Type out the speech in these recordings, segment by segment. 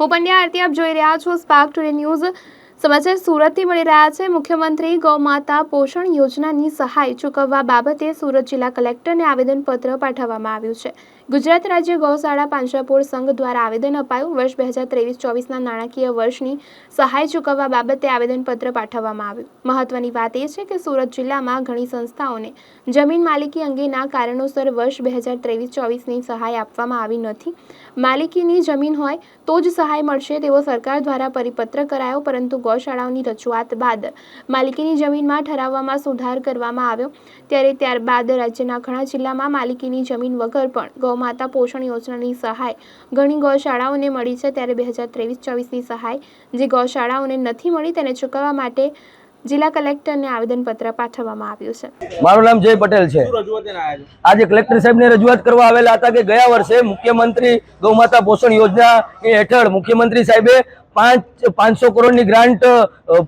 હું પંડ્યા આરતી આપ જોઈ રહ્યા છો સ્પાર્ક ટુડે ન્યૂઝ સમાચાર સુરતથી મળી રહ્યા છે. મુખ્યમંત્રી ગૌમાતા પોષણ યોજનાની સહાય ચૂકવવા બાબતે સુરત જિલ્લા કલેક્ટરને આવેદનપત્ર પાઠવવામાં આવ્યું છે. ગુજરાત રાજ્ય ગૌશાળા પાંજરાપોળ સંઘ દ્વારા આવેદન અપાયું. વર્ષ બે હજાર ત્રેવીસ ચોવીસના નાણાકીય વર્ષની સહાય ચૂકવવા બાબતે આવેદનપત્ર પાઠવવામાં આવ્યું. મહત્વની વાત એ છે કે સુરત જિલ્લામાં ઘણી સંસ્થાઓને જમીન માલિકી અંગેના કારણોસર વર્ષ બે હજાર ત્રેવીસ ચોવીસની સહાય આપવામાં આવી નથી. માલિકીની જમીન હોય તો જ સહાય મળશે તેવો સરકાર દ્વારા પરિપત્ર કરાયો, પરંતુ ગૌશાળાઓની રજૂઆત બાદ માલિકીની જમીનમાં ઠરાવવામાં સુધાર કરવામાં આવ્યો. ત્યારે ત્યારબાદ રાજ્યના ઘણા જિલ્લામાં માલિકીની જમીન વગર પણ ગૌમાતા પોષણ યોજનાની સહાય ઘણી ગૌશાળાઓને મળી છે. ત્યારે બે હજાર ત્રેવીસ ચોવીસની સહાય જે ગૌશાળાઓને નથી મળી તેને ચૂકવવા માટે જિલ્લા કલેક્ટરને આવેદનપત્ર પાઠવવામાં આવ્યું છે. મારું નામ જય પટેલ છે. આજે કલેક્ટર સાહેબને રજૂઆત કરવા આવેલા હતા કે ગયા વર્ષે મુખ્યમંત્રી ગૌમાતા પોષણ યોજના એ હેઠળ મુખ્યમંત્રી સાહેબે પાંચ પાંચસો કરોડની ગ્રાન્ટ અ,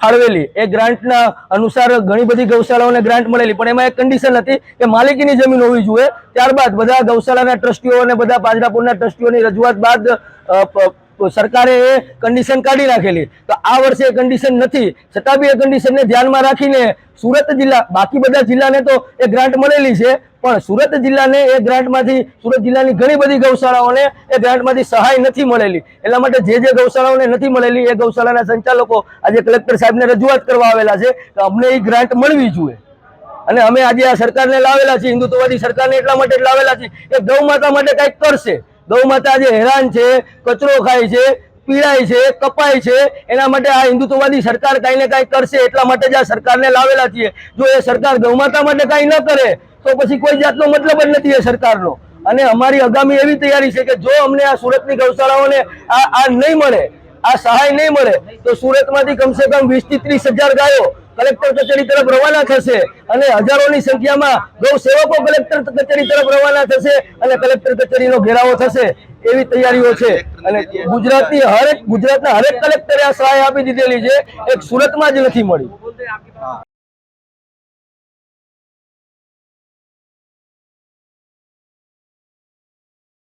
ફાળવેલી. એ ગ્રાન્ટના અનુસાર ઘણી બધી ગૌશાળાઓને ગ્રાન્ટ મળેલી. પણ એમાં એક કન્ડિશન હતી કે માલિકીની જમીન હોવી જોઈએ. ત્યારબાદ બધા ગૌશાળાના ટ્રસ્ટીઓ અને બધા પાંજરાપોળના ટ્રસ્ટીઓની રજૂઆત બાદ સરકારે એ કન્ડિશન કાઢી નાખેલી. તો આ વર્ષે એ કન્ડિશન નથી. છતાં બી એ કન્ડિશનને ધ્યાનમાં રાખીને સુરત જિલ્લા, બાકી બધા જિલ્લાને તો એ ગ્રાન્ટ મળેલી છે. પણ સુરત જિલ્લાને એ ગ્રાન્ટમાંથી સુરત જિલ્લાની ઘણી બધી ગૌશાળાઓને એ ગ્રાન્ટમાંથી સહાય નથી મળેલી. એટલા માટે જે જે ગૌશાળાઓને નથી મળેલી, એ ગૌશાળાના સંચાલકો આજે કલેક્ટર સાહેબને રજૂઆત કરવા આવેલા છે કે અમને એ ગ્રાન્ટ મળવી જોઈએ. અને અમે આજે આ સરકારને લાવેલા છીએ, હિન્દુત્વવાદી સરકારને એટલા માટે લાવેલા છીએ કે ગૌ માતા માટે કંઈક કરશે. ગૌ માતા આજે હેરાન છે, કચરો ખાય છે, પીડાય છે, કપાય છે, એના માટે આ હિન્દુત્વવાદી સરકાર કાંઈ ને કાંઈ કરશે એટલા માટે જ આ સરકારને લાવેલા છીએ. જો એ સરકાર ગૌ માતા માટે કાંઈ ન કરે, તો પછી કોઈ જાતનો મતલબ જ નથી એ સરકારનો. અને અમારી આગામી એવી તૈયારી છે કે જો અમને આ સુરતની ગૌશાળાઓને આ આ નહીં મળે, આ સહાય નહીં મળે, તો સુરતમાંથી કમસે કમ વીસથી ત્રીસ હજાર ગાયો કલેક્ટર કચેરી તરફ રવાના થશે અને હજારોની સંખ્યામાં ગૌ સેવકો કલેક્ટર કચેરી તરફ રવાના થશે અને કલેક્ટર કચેરીનો ઘેરાવો થશે એવી તૈયારીઓ છે. અને ગુજરાતની હરેક ગુજરાતના હરેક કલેક્ટરે આ સહાય આપી દીધેલી છે. એક સુરતમાં જ નથી મળી.